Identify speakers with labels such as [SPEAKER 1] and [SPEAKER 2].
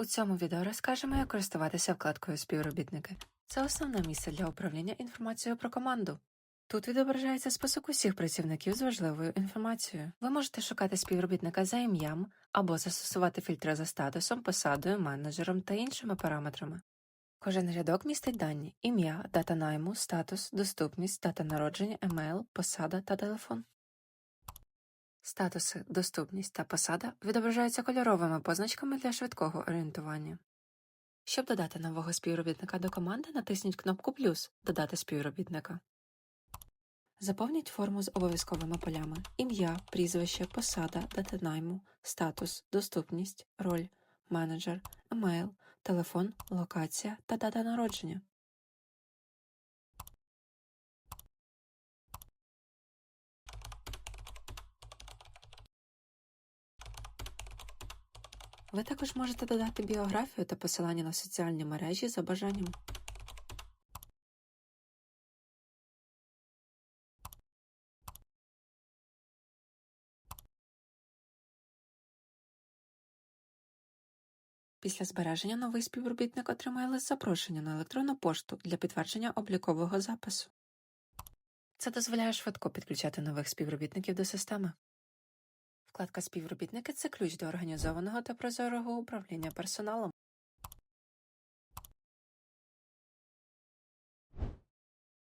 [SPEAKER 1] У цьому відео розкажемо, як користуватися вкладкою Співробітники. Це основне місце для управління інформацією про команду. Тут відображається список усіх працівників з важливою інформацією. Ви можете шукати співробітника за ім'ям або застосувати фільтри за статусом, посадою, менеджером та іншими параметрами. Кожен рядок містить дані ім'я, дата найму, статус, доступність, дата народження, емейл, посада та телефон. Статуси, доступність та посада відображаються кольоровими позначками для швидкого орієнтування. Щоб додати нового співробітника до команди, натисніть кнопку Плюс Додати співробітника. Заповніть форму з обов'язковими полями ім'я, прізвище, посада, дата найму, статус, доступність, роль, менеджер, емейл, телефон, локація та дата народження. Ви також можете додати біографію та посилання на соціальні мережі за бажанням. Після збереження новий співробітник отримає лист запрошення на електронну пошту для підтвердження облікового запису. Це дозволяє швидко підключати нових співробітників до системи. Вкладка Співробітники це ключ до організованого та прозорого управління персоналом.